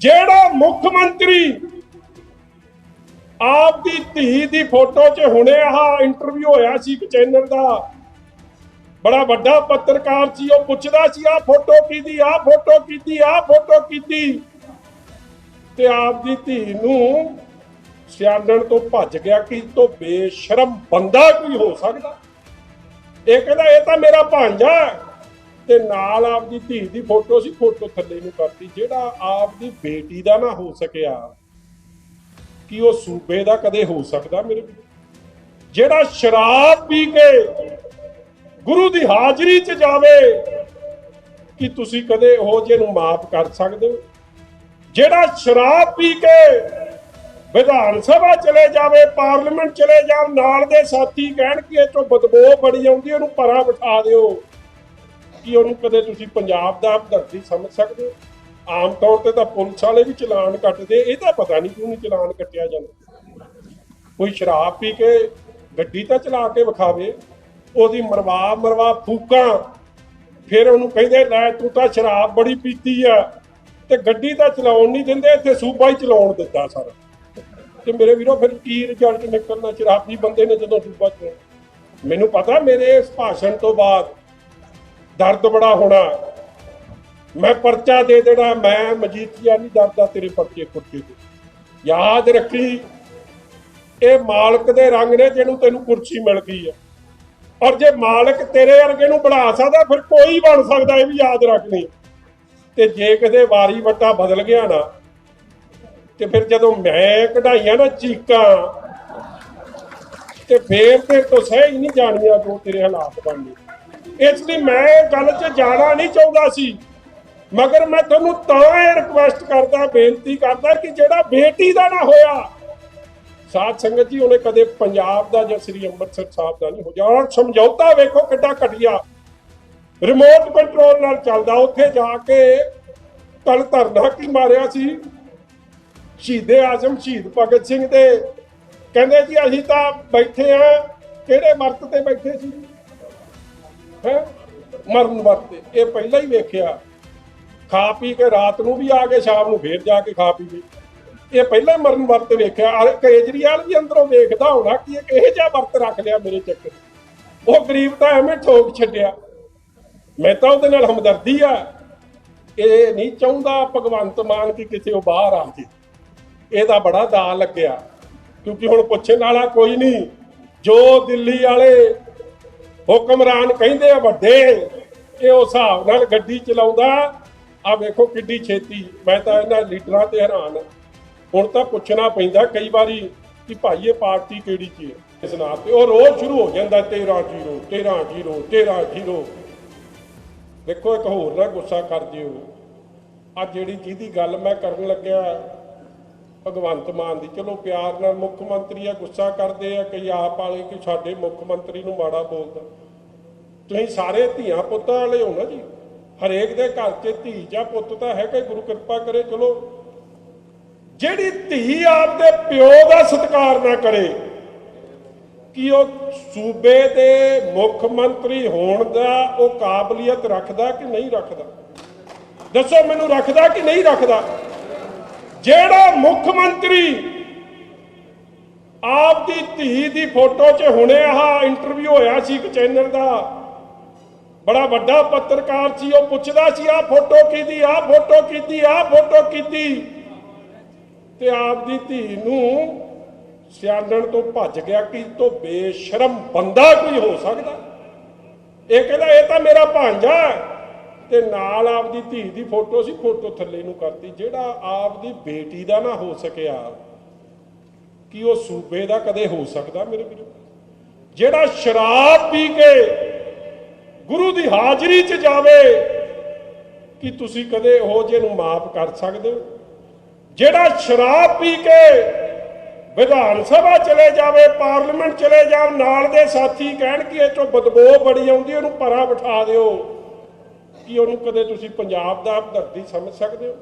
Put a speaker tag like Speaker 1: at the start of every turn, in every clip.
Speaker 1: ਜਿਹੜਾ ਮੁੱਖ ਮੰਤਰੀ ਆਪ ਦੀ ਧੀ ਦੀ ਫੋਟੋ 'ਚ ਹੁਣੇ ਆਹ ਇੰਟਰਵਿਊ ਹੋਇਆ ਸੀ ਇੱਕ ਚੈਨਲ ਦਾ, ਬੜਾ ਵੱਡਾ ਪੱਤਰਕਾਰ ਸੀ, ਉਹ ਪੁੱਛਦਾ ਸੀ, ਆਹ ਫੋਟੋ ਕਿਹਦੀ, ਆਹ ਫੋਟੋ ਕਿਹਦੀ, ਆਹ ਫੋਟੋ ਕਿਹਦੀ ਤੇ ਆਪ ਦੀ ਧੀ ਨੂੰ ਸਿਆਣਨ ਤੋਂ ਭੱਜ ਗਿਆ ਕਿ ਤੋਂ ਬੇਸ਼ਰਮ ਬੰਦਾ ਕੋਈ ਹੋ ਸਕਦਾ ਇਹ ਕਹਿੰਦਾ, ਇਹ ਤਾਂ ਮੇਰਾ ਭਾਂਜਾ ਹੈ। ਤੇ ਨਾਲ ਆਪਦੀ ਧੀ ਦੀ ਫੋਟੋ ਸੀ, ਫੋਟੋ ਥੱਲੇ ਨੂੰ ਕਰਤੀ। ਜਿਹੜਾ ਆਪਦੀ ਬੇਟੀ ਦਾ ਨਾ ਹੋ ਸਕਿਆ, ਕਿ ਉਹ ਸੂਬੇ ਦਾ ਕਦੇ ਹੋ ਸਕਦਾ ਮੇਰੇ ਜਿਹੜਾ ਸ਼ਰਾਬ ਪੀ ਕੇ ਗੁਰੂ ਦੀ ਹਾਜ਼ਰੀ 'ਚ ਜਾਵੇ, ਕਿ ਤੁਸੀਂ ਕਦੇ ਉਹ ਜੇ ਨੂੰ ਮਾਫ ਕਰ ਸਕਦੇ ਹੋ? ਜਿਹੜਾ ਸ਼ਰਾਬ ਪੀ ਕੇ ਵਿਧਾਨ ਸਭਾ ਚਲੇ ਜਾਵੇ, ਪਾਰਲੀਮੈਂਟ ਚਲੇ ਜਾਣ ਨਾਲ ਦੇ ਸਾਥੀ ਕਹਿਣ ਕਿ ਇਹ ਤੋਂ ਬਦਬੂ ਬੜੀ ਆਉਂਦੀ, ਉਹਨੂੰ ਪਰਾਂ ਬਿਠਾ ਦਿਓ। ਕਿ ਉਹਨੂੰ ਕਦੇ ਤੁਸੀਂ ਪੰਜਾਬ ਦਾ ਧਰਤੀ ਸਮਝ ਸਕਦੇ ਹੋ? ਆਮ ਤੌਰ ਤੇ ਤਾਂ ਪੁਲਿਸ ਵਾਲੇ ਵੀ ਚਲਾਨ ਕੱਟਦੇ, ਇਹ ਤਾਂ ਪਤਾ ਨਹੀਂ ਕਿਉਂ ਨਹੀਂ ਚਲਾਨ ਕੱਟਿਆ ਜਾਂਦਾ। ਕੋਈ ਸ਼ਰਾਬ ਪੀ ਕੇ ਗੱਡੀ ਤਾਂ ਚਲਾ ਕੇ ਵਿਖਾਵੇ, ਉਹਦੀ ਮਰਵਾ ਮਰਵਾ ਫੂਕਾਂ, ਫਿਰ ਉਹਨੂੰ ਕਹਿੰਦੇ, ਲੈ ਤੂੰ ਤਾਂ ਸ਼ਰਾਬ ਬੜੀ ਪੀਤੀ ਆ, ਤੇ ਗੱਡੀ ਤਾਂ ਚਲਾਉਣ ਨਹੀਂ ਦਿੰਦੇ, ਇੱਥੇ ਸੂਬਾ ਹੀ ਚਲਾਉਣ ਦਿੱਤਾ ਸਾਰਾ। ਤੇ ਮੇਰੇ ਵੀਰੋ, ਫਿਰ ਕੀ ਰਿਜ਼ਲਟ ਨਿਕਲਣਾ? ਸ਼ਰਾਬੀ ਬੰਦੇ ਨੇ ਜਦੋਂ ਸੂਬਾ ਚਲਾਉਣਾ। ਮੈਨੂੰ ਪਤਾ ਮੇਰੇ ਇਸ ਭਾਸ਼ਣ ਤੋਂ ਬਾਅਦ ਦਰਦ ਬੜਾ ਹੋਣਾ। ਮੈਂ ਪਰਚਾ ਦੇ ਦੇਣਾ, ਮੈਂ ਮਜੀਠੀਆ ਨਹੀਂ ਡਰਦਾ ਤੇਰੇ ਪਰਚੇ ਕੁਰਚੇ ਤੇ। ਯਾਦ ਰੱਖੀ, ਇਹ ਮਾਲਕ ਦੇ ਰੰਗ ਨੇ ਜਿਹਨੂੰ ਤੈਨੂੰ ਕੁਰਸੀ ਮਿਲ ਗਈ ਹੈ ਔਰ ਜੇ ਮਾਲਕ ਤੇਰੇ ਵਰਗੇ ਨੂੰ ਬਣਾ ਸਕਦਾ, ਫਿਰ ਕੋਈ ਬਣ ਸਕਦਾ, ਇਹ ਵੀ ਯਾਦ ਰੱਖਣੀ। ਤੇ ਜੇ ਕਦੇ ਵਾਰੀ ਵੱਟਾ ਬਦਲ ਗਿਆ ਨਾ, ਤੇ ਫਿਰ ਜਦੋਂ ਮੈਂ ਕਢਾਈਆਂ ਨਾ ਚੀਕਾਂ, ਤੇ ਫੇਰ ਤੇ ਤੋਂ ਸਹੀ ਨਹੀਂ ਜਾਣੀਆਂ ਜੋ ਤੇਰੇ ਹਾਲਾਤ ਬਣਨੇ। ਇਸ ਲਈ ਮੈਂ ਇਹ ਗੱਲ 'ਚ ਜਾਣਾ ਨਹੀਂ ਚਾਹੁੰਦਾ ਸੀ। ਮਗਰ ਮੈਂ ਤੁਹਾਨੂੰ ਤਾਂ ਇਹ ਰਿਕੁਐਸਟ ਕਰਦਾ, ਬੇਨਤੀ ਕਰਦਾ ਕਿ ਜਿਹੜਾ ਬੇਟੀ ਦਾ ਨਾ ਹੋਇਆ, ਸਾਧ ਸੰਗਤ ਜੀ, ਉਹਨੇ ਕਦੇ ਪੰਜਾਬ ਦਾ ਜਾਂ ਸ੍ਰੀ ਅੰਮ੍ਰਿਤਸਰ ਸਾਹਿਬ ਦਾ ਨਹੀਂ ਹੋ ਜਾ ਔਰ ਸਮਝੌਤਾ ਵੇਖੋ ਕਿੱਡਾ ਘਟੀਆ। ਰਿਮੋਟ ਕੰਟਰੋਲ ਨਾਲ ਚੱਲਦਾ, ਉੱਥੇ ਜਾ ਕੇ ਤਲ ਧਰਨਾ ਕੀ ਮਾਰਿਆ ਸੀ? ਸ਼ਹੀਦੇ ਆਜ਼ਮ, ਸ਼ਹੀਦ ਭਗਤ ਸਿੰਘ ਦੇ ਕਹਿੰਦੇ ਜੀ, ਅਸੀਂ ਤਾਂ ਬੈਠੇ ਆ ਕਿਹੜੇ ਵਰਤ ਤੇ ਬੈਠੇ ਸੀ? ਹੈ? ਮਰਨ ਵਰਤ ਇਹ ਪਹਿਲਾਂ ਹੀ ਵੇਖਿਆ। ਖਾ ਪੀ ਕੇ ਰਾਤ ਨੂੰ ਵੀ ਆ ਕੇ, ਸ਼ਾਮ ਨੂੰ ਫੇਰ ਜਾ ਕੇ ਖਾ ਪੀ ਗਏ ਇਹ ਪਹਿਲਾਂ ਹੀ ਮਰਨ ਵਰਤ ਵੇਖਿਆ। ਅਰੇ ਕੇਜਰੀਵਾਲ ਵੀ ਅੰਦਰੋਂ ਵੇਖਦਾ ਹੋਣਾ ਕਿ ਇਹ ਕਿਹੋ ਜਿਹਾ ਵਰਤ ਰੱਖ ਲਿਆ ਮੇਰੇ ਚੱਕਰ ਉਹ ਗਰੀਬ ਤਾਂ ਐਵੇਂ ਠੋਕ ਛੱਡਿਆ। ਮੈਂ ਤਾਂ ਉਹਦੇ ਨਾਲ ਹਮਦਰਦੀ ਆ। ਇਹ ਨਹੀਂ ਚਾਹੁੰਦਾ ਭਗਵੰਤ ਮਾਨ ਕਿ ਕਿਸੇ ਉਹ ਬਾਹਰ ਆ ਜੇ। ਇਹਦਾ ਬੜਾ ਦਾ ਲੱਗਿਆ। ਕਿਉਂਕਿ ਹੁਣ ਪੁੱਛਣ ਵਾਲਾ ਕੋਈ ਨਹੀਂ। ਜੋ ਦਿੱਲੀ ਵਾਲੇ ਹੁਕਮਰਾਨ ਕਹਿੰਦੇ ਆ ਵੱਡੇ, ਇਹ ਉਸ ਹਿਸਾਬ ਨਾਲ ਗੱਡੀ ਚਲਾਉਂਦਾ ਆ ਵੇਖੋ ਕਿੱਡੀ ਛੇਤੀ, ਮੈਂ ਤਾਂ ਇਹਨਾਂ ਲੀਡਰਾਂ ਤੇ ਹੈਰਾਨ ਹੁਣ ਤਾਂ ਪੁੱਛਣਾ ਪੈਂਦਾ ਕਈ ਵਾਰੀ ਕਿ ਭਾਈ ਇਹ ਪਾਰਟੀ ਕਿਹੜੀ ਚ ਹੈ? ਇਸ ਨਾਂ ਤੇ ਉਹ ਰੋਜ਼ ਸ਼ੁਰੂ ਹੋ ਜਾਂਦਾ 13 0 13 0 13 0 ਦੇਖੋ ਇੱਕ ਹੋਰ ਨਾ ਗੁੱਸਾ ਕਰ ਜਿਓ। ਆ ਜਿਹੜੀ ਜਿਹਦੀ ਗੱਲ ਮੈਂ ਕਰਨ ਲੱਗਿਆ ਭਗਵੰਤ ਮਾਨ ਦੀ। ਚਲੋ ਪਿਆਰ ਨਾਲ ਮੁੱਖ ਮੰਤਰੀ ਆ, ਗੁੱਸਾ ਕਰਦੇ ਆ, ਕਈ ਆਪ ਵਾਲੇ ਕਿ ਸਾਡੇ ਮੁੱਖ ਮੰਤਰੀ ਨੂੰ ਮਾੜਾ ਬੋਲਦਾ। ਤੁਸੀਂ ਸਾਰੇ ਧੀਆਂ ਪੁੱਤਾਂ ਵਾਲੇ ਹੋ ਨਾ ਜੀ। ਹਰੇਕ ਦੇ ਘਰ 'ਚ ਧੀ ਜਾਂ ਪੁੱਤ ਤਾਂ ਹੈਗਾ, ਗੁਰੂ ਕਿਰਪਾ ਕਰੇ, ਚਲੋ। ਜਿਹੜੀ ਧੀ ਆਪਦੇ ਪਿਓ ਦਾ ਸਤਿਕਾਰ ਨਾ ਕਰੇ, ਕਿ ਉਹ ਸੂਬੇ ਦੇ ਮੁੱਖ ਮੰਤਰੀ ਹੋਣ ਦਾ ਉਹ ਕਾਬਲੀਅਤ ਰੱਖਦਾ ਕਿ ਨਹੀਂ ਰੱਖਦਾ? ਦੱਸੋ ਮੈਨੂੰ ਰੱਖਦਾ ਕਿ ਨਹੀਂ ਰੱਖਦਾ? ਜਿਹੜਾ ਮੁੱਖ ਮੰਤਰੀ ਆਪ ਦੀ ਧੀ ਦੀ ਫੋਟੋ 'ਚ ਹੁਣੇ ਆਹ ਇੰਟਰਵਿਊ ਹੋਇਆ ਸੀ ਇੱਕ ਚੈਨਲ ਦਾ, ਬੜਾ ਵੱਡਾ ਪੱਤਰਕਾਰ ਸੀ, ਉਹ ਪੁੱਛਦਾ ਸੀ, ਆਹ ਫੋਟੋ ਕਿਹਦੀ, ਆਹ ਫੋਟੋ ਕਿਹਦੀ, ਆਹ ਫੋਟੋ ਕਿਹਦੀ ਤੇ ਆਪ ਦੀ ਧੀ ਨੂੰ ਸਿਆਣਨ ਤੋਂ ਭੱਜ ਗਿਆ ਕਿ ਤੋਂ ਬੇਸ਼ਰਮ ਬੰਦਾ ਕੋਈ ਹੋ ਸਕਦਾ ਇਹ ਕਹਿੰਦਾ, ਇਹ ਤਾਂ ਮੇਰਾ ਭਾਂਜਾ ਹੈ। ਤੇ ਨਾਲ ਆਪਦੀ ਧੀ ਦੀ ਫੋਟੋ ਸੀ, ਫੋਟੋ ਥੱਲੇ ਨੂੰ ਕਰਤੀ। ਜਿਹੜਾ ਆਪਦੀ ਬੇਟੀ ਦਾ ਨਾ ਹੋ ਸਕਿਆ, ਕਿ ਉਹ ਸੂਬੇ ਦਾ ਕਦੇ ਹੋ ਸਕਦਾ ਮੇਰੇ ਵੀਰੋ? ਜਿਹੜਾ ਸ਼ਰਾਬ ਪੀ ਕੇ ਗੁਰੂ ਦੀ ਹਾਜ਼ਰੀ 'ਚ ਜਾਵੇ, ਕਿ ਤੁਸੀਂ ਕਦੇ ਉਹ ਜੇ ਨੂੰ ਮਾਫ ਕਰ ਸਕਦੇ ਹੋ? ਜਿਹੜਾ ਸ਼ਰਾਬ ਪੀ ਕੇ ਵਿਧਾਨ ਸਭਾ ਚਲੇ ਜਾਵੇ, ਪਾਰਲੀਮੈਂਟ ਚਲੇ ਜਾਣ ਨਾਲ ਦੇ ਸਾਥੀ ਕਹਿਣ ਕਿ ਇਹ ਤੋਂ ਬਦਬੂ ਬੜੀ ਆਉਂਦੀ, ਉਹਨੂੰ ਪਰਾਂ ਬਿਠਾ ਦਿਓ। ਕਿ ਉਹਨੂੰ ਕਦੇ ਤੁਸੀਂ ਪੰਜਾਬ ਦਾ ਧਰਤੀ ਸਮਝ ਸਕਦੇ ਹੋ?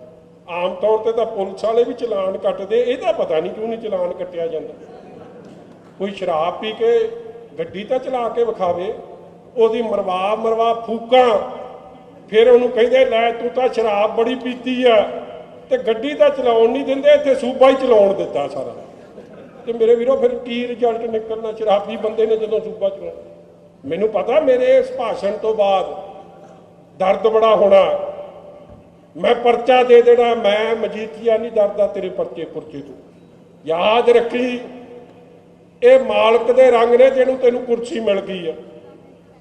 Speaker 1: ਆਮ ਤੌਰ ਤੇ ਤਾਂ ਪੁਲਿਸ ਵਾਲੇ ਵੀ ਚਲਾਨ ਕੱਟਦੇ, ਇਹਦਾ ਪਤਾ ਨਹੀਂ ਕਿਉਂ ਨਹੀਂ ਚਲਾਨ ਕੱਟਿਆ ਜਾਂਦਾ। ਕੋਈ ਸ਼ਰਾਬ ਪੀ ਕੇ ਗੱਡੀ ਤਾਂ ਚਲਾ ਕੇ ਵਿਖਾਵੇ, ਉਹਦੀ ਮਰਵਾ ਮਰਵਾ ਫੂਕਾਂ, ਫਿਰ ਉਹਨੂੰ ਕਹਿੰਦੇ, ਲੈ ਤੂੰ ਤਾਂ ਸ਼ਰਾਬ ਬੜੀ ਪੀਤੀ ਆ, ਤੇ ਗੱਡੀ ਤਾਂ ਚਲਾਉਣ ਨਹੀਂ ਦਿੰਦੇ, ਇੱਥੇ ਸੂਬਾ ਹੀ ਚਲਾਉਣ ਦਿੱਤਾ ਸਾਰਾ। ਤੇ ਮੇਰੇ ਵੀਰੋ, ਫਿਰ ਕੀ ਰਿਜ਼ਲਟ ਨਿਕਲਣਾ? ਸ਼ਰਾਬੀ ਬੰਦੇ ਨੇ ਜਦੋਂ ਸੂਬਾ ਚਲਾਉਣਾ। ਮੈਨੂੰ ਪਤਾ ਮੇਰੇ ਇਸ ਭਾਸ਼ਣ ਤੋਂ ਬਾਅਦ ਦਰਦ ਬੜਾ ਹੋਣਾ। ਮੈਂ ਪਰਚਾ ਦੇ ਦੇਣਾ, ਮੈਂ ਮਜੀਠੀਆ ਨਹੀਂ ਡਰਦਾ ਤੇਰੇ ਪਰਚੇ ਪੁਰਚੇ ਤੋਂ। ਯਾਦ ਰੱਖੀ, ਇਹ ਮਾਲਕ ਦੇ ਰੰਗ ਨੇ ਜਿਹਨੂੰ ਤੈਨੂੰ ਕੁਰਸੀ ਮਿਲ ਗਈ ਆ।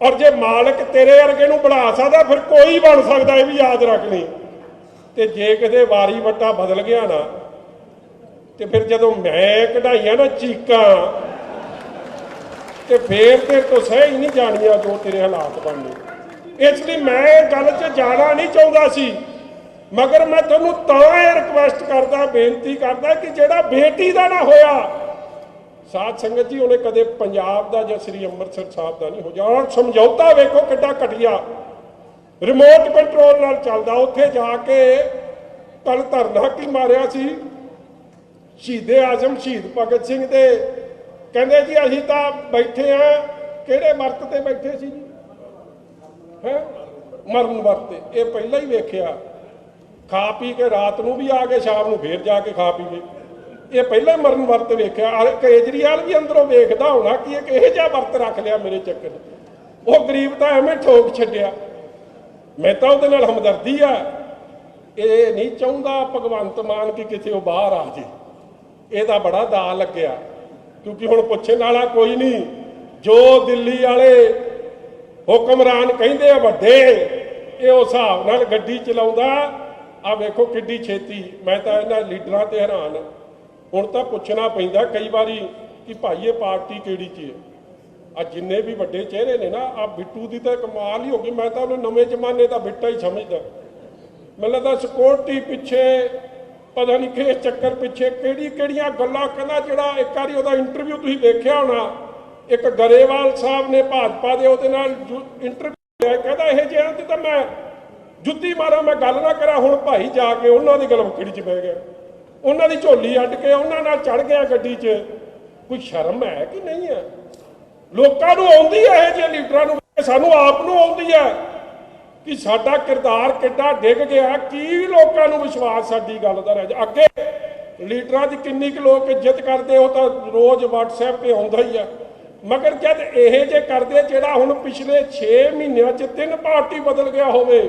Speaker 1: ਔਰ ਜੇ ਮਾਲਕ ਤੇਰੇ ਵਰਗੇ ਨੂੰ ਬਣਾ ਸਕਦਾ, ਫਿਰ ਕੋਈ ਬਣ ਸਕਦਾ, ਇਹ ਵੀ ਯਾਦ ਰੱਖ ਲਈ ਤੇ ਜੇ ਕਿਤੇ ਵਾਰੀ ਵੱਟਾ ਬਦਲ ਗਿਆ ਨਾ, ਤੇ ਫਿਰ ਜਦੋਂ ਮੈਂ ਕਢਾਈਆਂ ਨਾ ਚੀਕਾਂ, ਤੇ ਫੇਰ ਤੇ ਤੋਂ ਸਹਿ ਨਹੀਂ ਜਾਣੀਆਂ ਜੋ ਤੇਰੇ ਹਾਲਾਤ ਬਣਨੇ। ਇਸ ਲਈ ਮੈਂ ਇਹ ਗੱਲ 'ਚ ਜਾਣਾ ਨਹੀਂ ਚਾਹੁੰਦਾ ਸੀ। ਮਗਰ ਮੈਂ ਤੁਹਾਨੂੰ ਤਾਂ ਇਹ ਰਿਕਵੈਸਟ ਕਰਦਾ, ਬੇਨਤੀ ਕਰਦਾ ਕਿ ਜਿਹੜਾ ਬੇਟੀ ਦਾ ਨਾ ਹੋਇਆ, ਸਾਧ ਸੰਗਤ ਜੀ, ਉਹਨੇ ਕਦੇ ਪੰਜਾਬ ਦਾ ਜਾਂ ਸ੍ਰੀ ਅੰਮ੍ਰਿਤਸਰ ਸਾਹਿਬ ਦਾ ਨਹੀਂ ਹੋ ਜਾਣਾ। ਔਰ ਸਮਝੌਤਾ ਵੇਖੋ ਕਿੱਡਾ ਘਟੀਆ। ਰਿਮੋਟ ਕੰਟਰੋਲ ਨਾਲ ਚੱਲਦਾ। ਉੱਥੇ ਜਾ ਕੇ ਕੱਲ ਧਰਨਾ ਕੀ ਮਾਰਿਆ ਸੀ। ਸ਼ਹੀਦੇ ਆਜ਼ਮ, ਸ਼ਹੀਦ ਭਗਤ ਸਿੰਘ ਦੇ। ਕਹਿੰਦੇ ਜੀ, ਅਸੀਂ ਤਾਂ ਬੈਠੇ ਆ। ਕਿਹੜੇ ਵਰਤ ਤੇ ਬੈਠੇ ਸੀ ਜੀ? ਹੈ, ਮਰਨ ਵਰਤ ਇਹ ਪਹਿਲਾਂ ਹੀ ਵੇਖਿਆ। ਖਾ ਪੀ ਕੇ ਰਾਤ ਨੂੰ ਵੀ ਆ ਕੇ, ਸ਼ਾਮ ਨੂੰ ਫੇਰ ਜਾ ਕੇ ਖਾ ਪੀ ਗਏ। ਇਹ ਪਹਿਲਾਂ ਮਰਨ ਵਰਤ ਵੇਖਿਆ। ਅਰੇ ਕੇਜਰੀਵਾਲ ਵੀ ਅੰਦਰੋਂ ਵੇਖਦਾ ਹੋਣਾ ਕਿ ਇਹ ਕਿਹੋ ਜਿਹਾ ਵਰਤ ਰੱਖ ਲਿਆ ਮੇਰੇ ਚੱਕਰ ਉਹ ਗਰੀਬ ਤਾਂ ਐਵੇਂ ਠੋਕ ਛੱਡਿਆ। ਮੈਂ ਤਾਂ ਉਹਦੇ ਨਾਲ ਹਮਦਰਦੀ ਆ। ਇਹ ਨਹੀਂ ਚਾਹੁੰਦਾ ਭਗਵੰਤ ਮਾਨ ਕਿ ਕਿਤੇ ਉਹ ਬਾਹਰ ਆ ਜੇ। ਇਹਦਾ ਬੜਾ ਦਾ ਲੱਗਿਆ। ਕਿਉਂਕਿ ਹੁਣ ਪੁੱਛਣ ਵਾਲਾ ਕੋਈ ਨਹੀਂ। ਜੋ ਦਿੱਲੀ ਵਾਲੇ ਹੁਕਮਰਾਨ ਕਹਿੰਦੇ ਆ ਵੱਡੇ, ਇਹ ਉਸ ਹਿਸਾਬ ਨਾਲ ਗੱਡੀ ਚਲਾਉਂਦਾ ਆ ਵੇਖੋ ਕਿੱਡੀ ਛੇਤੀ, ਮੈਂ ਤਾਂ ਇਹਨਾਂ ਲੀਡਰਾਂ ਤੇ ਹੈਰਾਨ ਹੁਣ ਤਾਂ ਪੁੱਛਣਾ ਪੈਂਦਾ ਕਈ ਵਾਰੀ ਕਿ ਭਾਈ ਇਹ ਪਾਰਟੀ ਕਿਹੜੀ 'ਚ ਹੈ? ਆ ਜਿੰਨੇ ਵੀ ਵੱਡੇ ਚਿਹਰੇ ਨੇ ਨਾ ਆ ਬਿੱਟੂ ਦੀ ਤਾਂ ਕਮਾਲ ਹੀ ਹੋ ਗਈ, ਮੈਂ ਤਾਂ ਉਹਨੂੰ ਨਵੇਂ ਜ਼ਮਾਨੇ ਦਾ ਬਿੱਟਾ ਹੀ ਸਮਝਦਾ। ਮੈਨੂੰ ਲੱਗਦਾ ਸਿਕਿਉਰਿਟੀ ਪਿੱਛੇ, ਪਤਾ ਨਹੀਂ ਕਿਸ ਚੱਕਰ ਪਿੱਛੇ ਕਿਹੜੀ ਕਿਹੜੀਆਂ ਗੱਲਾਂ, ਕਹਿੰਦਾ ਜਿਹੜਾ ਇੱਕ ਵਾਰੀ ਉਹਦਾ ਇੰਟਰਵਿਊ ਤੁਸੀਂ ਦੇਖਿਆ ਹੋਣਾ ਇੱਕ ਗਰੇਵਾਲ ਸਾਹਿਬ ਨੇ ਭਾਜਪਾ ਦੇ ਉਹਦੇ ਨਾਲ ਇੰਟਰਵਿਊ ਲਿਆ, ਕਹਿੰਦਾ ਇਹ ਜਿਹੜਾ ਤੇ ਤਾਂ ਮੈਂ ਜੁੱਤੀ ਮਾਰਾਂ, ਮੈਂ ਗੱਲ ਨਾ ਕਰਾਂ। ਹੁਣ ਭਾਈ ਜਾ ਕੇ ਉਹਨਾਂ ਦੀ ਗਲਵਕੜੀ 'ਚ ਬਹਿ ਗਿਆ। ਉਹਨਾਂ ਦੀ ਝੋਲੀ ਅੱਡ ਕੇ ਉਹਨਾਂ ਨਾਲ ਚੜ ਗਿਆ ਗੱਡੀ 'ਚ। ਕੋਈ ਸ਼ਰਮ ਹੈ ਕਿ ਨਹੀਂ ਹੈ? ਲੋਕਾਂ ਨੂੰ ਆਉਂਦੀ ਹੈ ਇਹ ਜਿਹੇ ਲੀਡਰਾਂ ਨੂੰ ਸਾਨੂੰ ਆਪ ਨੂੰ ਆਉਂਦੀ ਹੈ ਕਿ ਸਾਡਾ ਕਿਰਦਾਰ ਕਿੱਡਾ ਡਿੱਗ ਗਿਆ। ਕੀ ਲੋਕਾਂ ਨੂੰ ਵਿਸ਼ਵਾਸ ਸਾਡੀ ਗੱਲ ਦਾ ਰਹਿ ਜਾ ਅੱਗੇ ਲੀਡਰਾਂ ਦੀ ਕਿੰਨੀ ਕੁ ਲੋਕ ਇੱਜ਼ਤ ਕਰਦੇ, ਉਹ ਤਾਂ ਰੋਜ਼ WhatsApp ਤੇ ਆਉਂਦਾ ਹੀ ਆ। ਮਗਰ ਜਦ ਇਹ ਜੇ ਕਰਦੇ ਜਿਹੜਾ ਹੁਣ ਪਿਛਲੇ 6 ਮਹੀਨਿਆਂ 'ਚ ਤਿੰਨ ਪਾਰਟੀ ਬਦਲ ਗਿਆ ਹੋਵੇ,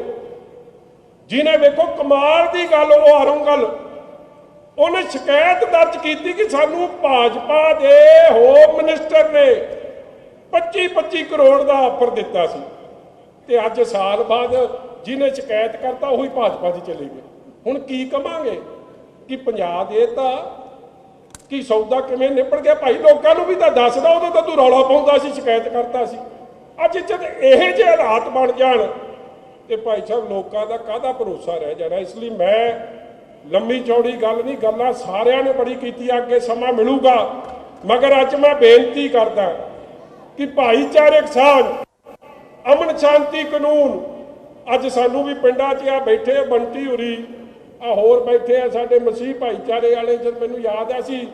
Speaker 1: ਜਿਹਨੇ ਵੇਖੋ ਕਮਾਲ ਦੀ ਗੱਲ, ਉਹ ਅਰੰਗਲ ਉਹਨੇ ਸ਼ਿਕਾਇਤ ਦਰਜ ਕੀਤੀ ਕਿ ਸਾਨੂੰ ਭਾਜਪਾ ਦੇ ਹੋਮ ਮਿਨਿਸਟਰ ਨੇ 25 25 ਕਰੋੜ ਦਾ ਆਫਰ ਦਿੱਤਾ ਸੀ। ਤੇ ਅੱਜ ਸਾਲ ਬਾਅਦ ਜਿਹਨੇ ਸ਼ਿਕਾਇਤ ਕਰਤਾ, ਉਹੀ ਭਾਜਪਾ ਦੀ ਚਲੇ ਗਏ ਹੁਣ ਕੀ ਕਵਾਂਗੇ? ਕਿ ਪੰਜਾਬ ਦੇ ਤਾਂ ਕਿ ਸੌਦਾ ਕਿਵੇਂ ਨਿਪੜ ਗਿਆ? ਭਾਈ ਲੋਕਾਂ ਨੂੰ ਵੀ ਤਾਂ ਦੱਸਦਾ, ਉਹਦਾ ਤਾਂ ਤੂੰ ਰੌਲਾ ਪਾਉਂਦਾ ਸੀ, ਸ਼ਿਕਾਇਤ ਕਰਦਾ ਸੀ। ਅੱਜ ਜਦ ਇਹ ਜਿਹੇ ਹਾਲਾਤ ਬਣ ਜਾਣ ਤੇ ਭਾਈ ਸਾਹਿਬ ਲੋਕਾਂ ਦਾ ਕਾਹਦਾ ਭਰੋਸਾ ਰਹਿ ਜਾਣਾ? ਇਸ ਲਈ ਮੈਂ ਲੰਮੀ ਚੌੜੀ ਗੱਲ ਨਹੀਂ, ਗੱਲਾਂ ਸਾਰਿਆਂ ਨੇ ਬੜੀ ਕੀਤੀ, ਅੱਗੇ ਸਮਾਂ ਮਿਲੂਗਾ। ਮਗਰ ਅੱਜ ਮੈਂ ਬੇਨਤੀ ਕਰਦਾ ਕਿ ਭਾਈਚਾਰਕ ਸਾਂਝ, ਅਮਨ ਸ਼ਾਂਤੀ ਕਾਨੂੰਨ, ਅੱਜ ਸਾਨੂੰ ਵੀ ਪਿੰਡਾਂ 'ਚ ਆ ਬੈਠੇ ਬੰਟੀ ਹੁਰੀ ਆ ਹੋਰ ਬੈਠੇ ਆ ਸਾਡੇ ਮਸੀਹ ਭਾਈਚਾਰੇ ਵਾਲੇ ਜਦ ਮੈਨੂੰ ਯਾਦ ਆ ਸੀ,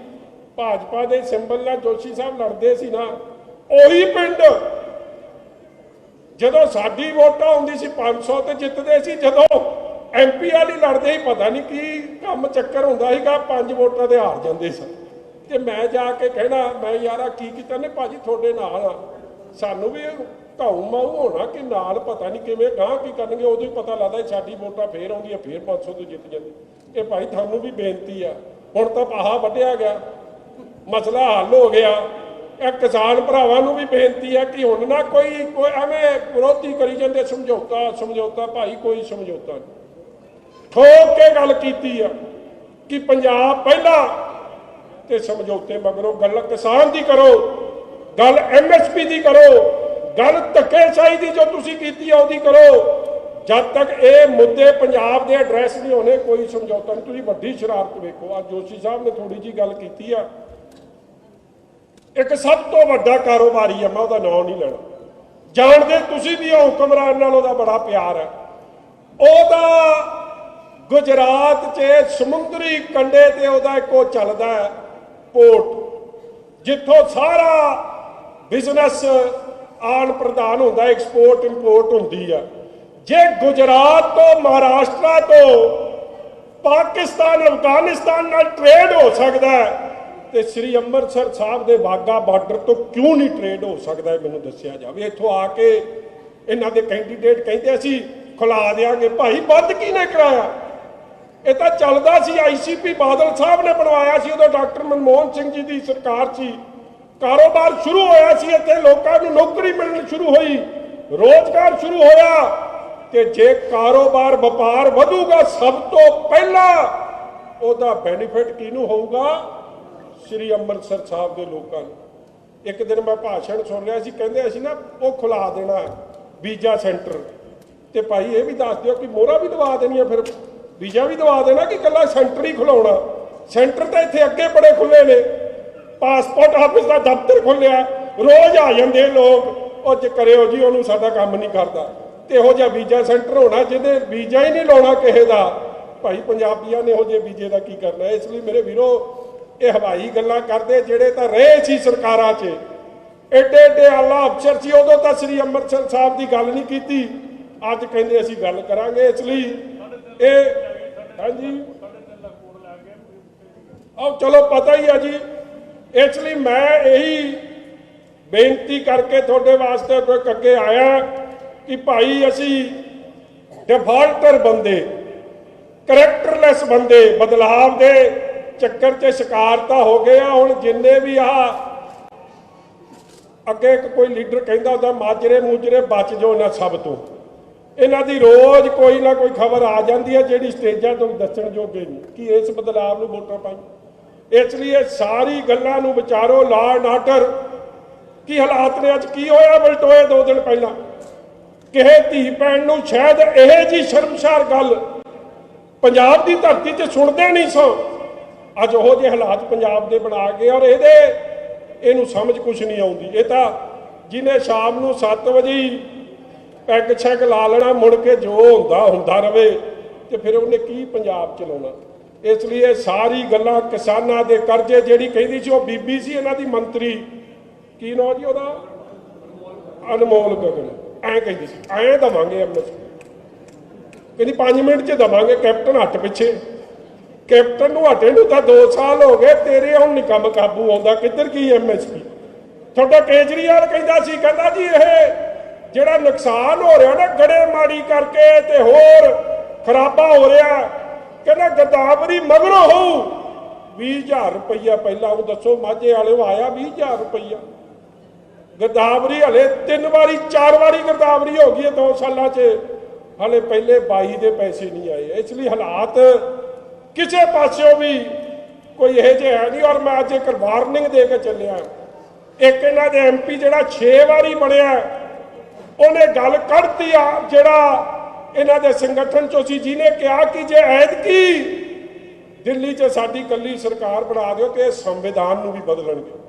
Speaker 1: ਭਾਜਪਾ ਦੇ ਸਿੰਬਲ ਨਾਲ ਜੋਸ਼ੀ ਸਾਹਿਬ ਲੜਦੇ ਸੀ ਨਾ, ਉਹੀ ਪਿੰਡ। ਜਦੋਂ ਸਾਡੀ ਵੋਟਾਂ ਹੁੰਦੀ ਸੀ 500 ਤੇ ਜਿੱਤਦੇ ਸੀ, ਜਦੋਂ ਐਮਪੀ ਵਾਲੀ ਲੜਦੇ ਹੀ ਪਤਾ ਨਹੀਂ ਕੀ ਕੰਮ ਚੱਕਰ ਹੁੰਦਾ ਸੀਗਾ, ਪੰਜ ਵੋਟਾਂ ਤੇ ਹਾਰ ਜਾਂਦੇ ਸਨ ਤੇ ਮੈਂ ਜਾ ਕੇ ਕਹਿਣਾ, ਮੈਂ ਯਾਰਾ ਕੀ ਕੀਤਾ ਨੇ, ਭਾਜੀ ਤੁਹਾਡੇ ਨਾਲ ਆ। ਸਾਨੂੰ ਵੀ ਘਾਉ ਮਾਊ ਹੋਣਾ ਕਿ ਨਾਲ ਪਤਾ ਨਹੀਂ ਕਿਵੇਂ ਗਾਂ ਕੀ ਕਰਨਗੇ ਉਦੋਂ ਹੀ ਪਤਾ ਲੱਗਦਾ ਸਾਡੀ ਵੋਟਾਂ ਫੇਰ ਆਉਂਦੀਆਂ, ਫੇਰ 500 ਤੋਂ ਜਿੱਤ ਜਾਂਦੀ। ਇਹ ਭਾਈ ਤੁਹਾਨੂੰ ਵੀ ਬੇਨਤੀ ਆ। ਹੁਣ ਤਾਂ ਪਾਹਾ ਵੱਢਿਆ ਗਿਆ। ਮਸਲਾ ਹੱਲ ਹੋ ਗਿਆ। ਇਹ ਕਿਸਾਨ ਭਰਾਵਾਂ ਨੂੰ ਵੀ ਬੇਨਤੀ ਹੈ ਕਿ ਹੁਣ ਨਾ ਕੋਈ ਕੋਈ ਐਵੇਂ ਵਿਰੋਧੀ ਕਰੀ ਜਾਂਦੇ, ਸਮਝੌਤਾ ਸਮਝੌਤਾ, ਭਾਈ ਕੋਈ ਸਮਝੌਤਾ ਨਹੀਂ। ਠੋਕ ਕੇ ਗੱਲ ਕੀਤੀ ਆ ਕਿ ਪੰਜਾਬ ਪਹਿਲਾਂ ਤੇ ਸਮਝੌਤੇ ਮਗਰੋਂ ਗੱਲ ਕਿਸਾਨ ਦੀ ਕਰੋ। ਗੱਲ ਐਮਐਸਪੀ ਦੀ ਕਰੋ, ਗੱਲ ਧੱਕੇਸ਼ਾਹੀ ਦੀ ਜੋ ਤੁਸੀਂ ਕੀਤੀ ਆ, ਉਹਦੀ ਕਰੋ। ਜਦ ਤੱਕ ਇਹ ਮੁੱਦੇ ਪੰਜਾਬ ਦੇ ਐਡਰੈਸ ਨਹੀਂ ਹੋਣੇ, ਕੋਈ ਸਮਝੌਤਾ ਨਹੀਂ। ਤੁਸੀਂ ਵੱਡੀ ਸ਼ਰਾਰਤ ਵੇਖੋ। ਅੱਜ ਜੋਸ਼ੀ ਸਾਹਿਬ ਨੇ ਥੋੜੀ ਜੀ ਗੱਲ ਕੀਤੀ ਆ। ਇੱਕ ਸਭ ਤੋਂ ਵੱਡਾ ਕਾਰੋਬਾਰੀ ਆ, ਮੈਂ ਉਹਦਾ ਨਾਮ ਨਹੀਂ ਲੈਣਾ। ਜਾਣਦੇ ਤੁਸੀਂ ਵੀ ਉਹ ਹੁਕਮਰਾਨ ਨਾਲ ਉਹਦਾ ਬੜਾ ਪਿਆਰ ਹੈ ਉਹਦਾ ਗੁਜਰਾਤ 'ਚ ਸਮੁੰਦਰੀ ਕੰਢੇ ਤੇ ਉਹਦਾ ਇੱਕੋ ਚੱਲਦਾ ਹੈ, ਪੋਰਟ, ਜਿੱਥੋਂ ਸਾਰਾ ਬਿਜ਼ਨਸ ਆਨ ਪ੍ਰਦਾਨ ਹੁੰਦਾ ਐਕਸਪੋਰਟ ਇੰਪੋਰਟ ਹੁੰਦੀ ਆ। ਜੇ ਗੁਜਰਾਤ ਤੋਂ, ਮਹਾਰਾਸ਼ਟਰ ਤੋਂ ਪਾਕਿਸਤਾਨ, ਅਫਗਾਨਿਸਤਾਨ ਨਾਲ ਟ੍ਰੇਡ ਹੋ ਸਕਦਾ ਹੈ, ਤੇ ਸ੍ਰੀ ਅੰਮ੍ਰਿਤਸਰ ਸਾਹਿਬ ਦੇ ਵਾਗਾ ਬਾਰਡਰ ਤੋਂ ਕਿਉਂ ਨਹੀਂ ਟ੍ਰੇਡ ਹੋ ਸਕਦਾ ਮੈਨੂੰ ਦੱਸਿਆ ਜਾਵੇ। ਇੱਥੋਂ ਆ ਕੇ ਇਹਨਾਂ ਦੇ ਕੈਂਡੀਡੇਟ ਕਹਿੰਦੇ ਅਸੀਂ ਖੁਲਾ ਦੇਾਂਗੇ ਭਾਈ ਵੱਧ ਕਿਹਨੇ ਕਰਾਇਆ? ਇਹ ਤਾਂ ਚੱਲਦਾ ਸੀ ਆਈਸੀਪੀ ਬਾਦਲ ਸਾਹਿਬ ਨੇ ਬਣਵਾਇਆ ਸੀ, ਉਦੋਂ ਡਾਕਟਰ ਮਨਮੋਹਨ ਸਿੰਘ ਜੀ ਦੀ ਸਰਕਾਰ ਸੀ। ਕਾਰੋਬਾਰ ਸ਼ੁਰੂ ਹੋਇਆ ਸੀ, ਇੱਥੇ ਲੋਕਾਂ ਨੂੰ ਨੌਕਰੀ ਮਿਲਣੀ ਸ਼ੁਰੂ ਹੋਈ। ਰੋਜ਼ਗਾਰ ਸ਼ੁਰੂ ਹੋਇਆ ਤੇ ਜੇ ਕਾਰੋਬਾਰ, ਵਪਾਰ ਵਧੂਗਾ, ਸਭ ਤੋਂ ਪਹਿਲਾਂ ਉਹਦਾ ਬੈਨੀਫਿਟ ਕਿਹਨੂੰ ਹੋਊਗਾ? ਸ੍ਰੀ ਅੰਮ੍ਰਿਤਸਰ ਸਾਹਿਬ ਦੇ ਲੋਕਾਂ ਨੂੰ। ਇੱਕ ਦਿਨ ਮੈਂ ਭਾਸ਼ਣ ਸੁਣ ਰਿਹਾ ਸੀ, ਕਹਿੰਦੇ ਅਸੀਂ ਨਾ ਉਹ ਖੁਲਾ ਦੇਣਾ ਵੀਜ਼ਾ ਸੈਂਟਰ। ਤੇ ਭਾਈ ਇਹ ਵੀ ਦੱਸ ਦਿਓ ਕਿ ਮੋਹਰਾ ਵੀ ਦਵਾ ਦੇਣੀ ਆ ਫਿਰ। ਵੀਜ਼ਾ ਵੀ ਦਵਾ ਦੇਣਾ ਕਿ ਕੱਲਾ ਸੈਂਟਰ ਹੀ ਖੁਲਾਉਣਾ? ਸੈਂਟਰ ਤਾਂ ਇੱਥੇ ਅੱਗੇ ਬੜੇ ਖੁੱਲੇ ਨੇ। ਪਾਸਪੋਰਟ ਆਫਿਸ ਦਾ ਦਫ਼ਤਰ ਖੁੱਲਿਆ, ਰੋਜ਼ ਆ ਜਾਂਦੇ ਲੋਕ, ਉਹ ਚ ਕਰਿਓ ਜੀ, ਉਹਨੂੰ ਸਾਡਾ ਕੰਮ ਨਹੀਂ ਕਰਦਾ। ਤੇ ਇਹੋ ਜਿਹਾ ਵੀਜ਼ਾ ਸੈਂਟਰ ਹੋਣਾ ਜਿਹਦੇ ਵੀਜ਼ਾ ਹੀ ਨਹੀਂ ਲਾਉਣਾ ਕਿਸੇ ਦਾ। ਭਾਈ ਪੰਜਾਬੀਆਂ ਨੇ ਇਹੋ ਜਿਹੇ ਵੀਜ਼ੇ ਦਾ ਕੀ ਕਰਨਾ? ਇਸ ਲਈ ਮੇਰੇ ਵੀਰੋ, ਇਹ ਹਵਾਈ ਗੱਲਾਂ ਕਰਦੇ, ਜਿਹੜੇ ਤਾਂ ਰਹੇ ਸੀ ਸਰਕਾਰਾਂ 'ਚ। ਐਡੇ ਐਡੇ ਆਲਾ ਅਫਸਰ ਸੀ, ਉਦੋਂ ਤਾਂ ਸ੍ਰੀ ਅੰਮ੍ਰਿਤਸਰ ਸਾਹਿਬ ਦੀ ਗੱਲ ਨਹੀਂ ਕੀਤੀ। ਅੱਜ ਕਹਿੰਦੇ ਅਸੀਂ ਗੱਲ ਕਰਾਂਗੇ, ਇਸ ਲਈ ਇਹ ਹਾਂਜੀ? ਆਹ ਚਲੋ ਪਤਾ ਹੀ ਆ ਜੀ। ਇਸ ਲਈ ਮੈਂ ਇਹੀ ਬੇਨਤੀ ਕਰਕੇ ਤੁਹਾਡੇ ਵਾਸਤੇ ਕੋਈ ਅੱਗੇ ਆਇਆ ਕਿ ਭਾਈ ਅਸੀਂ ਡਿਫਾਲਟਰ ਬੰਦੇ ਕਰੈਕਟਰਲੈਸ ਬੰਦੇ, ਬਦਲਾਵ ਦੇ ਚੱਕਰ 'ਚ ਸ਼ਿਕਾਰ ਤਾਂ ਹੋ ਗਏ ਆ, ਹੁਣ ਜਿੰਨੇ ਵੀ ਆ ਅੱਗੇ ਕੋਈ ਲੀਡਰ ਕਹਿੰਦਾ ਹੁੰਦਾ, ਮਾਜਰੇ ਮੂਜਰੇ ਬਚ ਜੋ ਇਹਨਾਂ ਸਭ ਤੋਂ। ਇਹਨਾਂ ਦੀ ਰੋਜ਼ ਕੋਈ ਨਾ ਕੋਈ ਖਬਰ ਆ ਜਾਂਦੀ ਹੈ ਜਿਹੜੀ ਸਟੇਜਾਂ ਤੋਂ ਦੱਸਣ ਜੋਗੇ ਨਹੀਂ। ਕਿ ਇਸ ਬਦਲਾਵ ਨੂੰ ਵੋਟਾਂ ਪਾਈ ਇਸ ਲਈ ਇਹ ਸਾਰੀ ਗੱਲਾਂ ਨੂੰ ਵਿਚਾਰੋ ਲਾ ਐਂਡ ਆਰਡਰ ਕੀ ਹਾਲਾਤ ਨੇ ਅੱਜ? ਕੀ ਹੋਇਆ ਬਲਟੋਏ ਦੋ ਦਿਨ ਪਹਿਲਾਂ? ਕਿਸੇ ਧੀ ਭੈਣ ਨੂੰ ਸ਼ਾਇਦ ਇਹ ਜੀ ਸ਼ਰਮਸ਼ਾਰ ਗੱਲ ਪੰਜਾਬ ਦੀ ਧਰਤੀ 'ਚ ਸੁਣਦੇ ਨਹੀਂ ਸੋ। ਅੱਜ ਉਹ ਜਿਹੇ ਹਾਲਾਤ ਪੰਜਾਬ ਦੇ ਬਣਾ ਗਏ ਔਰ ਇਹਦੇ, ਇਹਨੂੰ ਸਮਝ ਕੁਝ ਨਹੀਂ ਆਉਂਦੀ। ਇਹ ਤਾਂ ਜਿਹਨੇ ਸ਼ਾਮ ਨੂੰ 7 ਵਜੇ ਹੀ ਪੈਗ ਛੱਗ ਲਾ ਲੈਣਾ, ਮੁੜ ਕੇ ਜੋ ਹੁੰਦਾ ਹੁੰਦਾ ਰਵੇ ਤੇ ਫਿਰ ਉਹਨੇ ਕੀ ਪੰਜਾਬ ਚਲਾਉਣਾ? ਇਸ ਲਈ ਇਹ ਸਾਰੀ ਗੱਲਾਂ ਕਿਸਾਨਾਂ ਦੇ ਕਰਜ਼ੇ, ਜਿਹੜੀ ਕਹਿੰਦੀ ਸੀ ਉਹ ਬੀਬੀ ਸੀ, ਇਹਨਾਂ ਦੀ ਮੰਤਰੀ। ਕੀ ਨਾਂ ਜੀ ਉਹਦਾ? ਅਨਮੋਲ ਗਗਨ। ਐਂ ਕਹਿੰਦੀ ਸੀ। ਐਂ ਦਵਾਂਗੇ ਐਮਐਸਪੀ ਕਹਿੰਦੀ 5 ਮਿੰਟ ਚ ਦਵਾਂਗੇ, ਕੈਪਟਨ ਹੱਟ ਪਿੱਛੇ। ਕੈਪਟਨ ਨੂੰ ਹਟੇ ਨੂੰ ਤਾਂ 2 ਸਾਲ ਹੋ ਗਏ, ਤੇਰੇ ਹੁਣ ਨਹੀਂ ਕੰਮ ਕਾਬੂ ਆਉਂਦਾ। ਕਿੱਧਰ ਕੀ ਐਮਐਸਪੀ ਤੁਹਾਡਾ ਕੇਜਰੀਵਾਲ ਕਹਿੰਦਾ ਸੀ, ਕਹਿੰਦਾ ਜੀ ਇਹ ਜਿਹੜਾ ਨੁਕਸਾਨ ਹੋ ਰਿਹਾ ਨਾ ਗੜੇ ਮਾੜੀ ਕਰਕੇ ਤੇ ਹੋਰ ਖਰਾਬਾ ਹੋ ਰਿਹਾ। ਕਹਿੰਦਾ ਗਦਾਵਰੀ ਮਗਰੋਂ ਹੋਊ 20000 ਰੁਪਈਆ ਪਹਿਲਾਂ ਉਹ ਦੱਸੋ, ਮਾਝੇ ਵਾਲਿਓ ਆਇਆ 20000 ਰੁਪਈਆ। ਗਰਦਾਵਰੀ ਹਲੇ ਤਿੰਨ ਵਾਰੀ, ਚਾਰ ਵਾਰੀ ਗਰਦਾਵਰੀ ਹੋ ਗਈ ਹੈ ਦੋ ਸਾਲਾਂ 'ਚ। ਹਲੇ ਪਹਿਲੇ 22 ਦੇ ਪੈਸੇ ਨਹੀਂ ਆਏ। ਇਸ ਲਈ ਹਾਲਾਤ ਕਿਸੇ ਪਾਸਿਓਂ ਵੀ ਕੋਈ ਇਹ ਜਿਹਾ ਹੈ ਨਹੀਂ। ਔਰ ਮੈਂ ਅੱਜ ਇੱਕ ਵਾਰਨਿੰਗ ਦੇ ਕੇ ਚੱਲਿਆ। ਇੱਕ ਇਹਨਾਂ ਦੇ ਐਮਪੀ ਜਿਹੜਾ 6 ਵਾਰੀ ਬਣਿਆ, ਉਹਨੇ ਗੱਲ ਕੱਢਤੀ ਆ ਜਿਹੜਾ ਇਹਨਾਂ ਦੇ ਸੰਗਠਨ ਚੋਂ ਸੀ ਜਿਹਨੇ ਕਿਹਾ ਕਿ ਜੇ ਐਤਕੀ ਦਿੱਲੀ 'ਚ ਸਾਡੀ ਕੱਲੀ ਸਰਕਾਰ ਬਣਾ ਦਿਓ ਤੇ ਇਹ ਸੰਵਿਧਾਨ ਨੂੰ ਵੀ ਬਦਲਣਗੇ।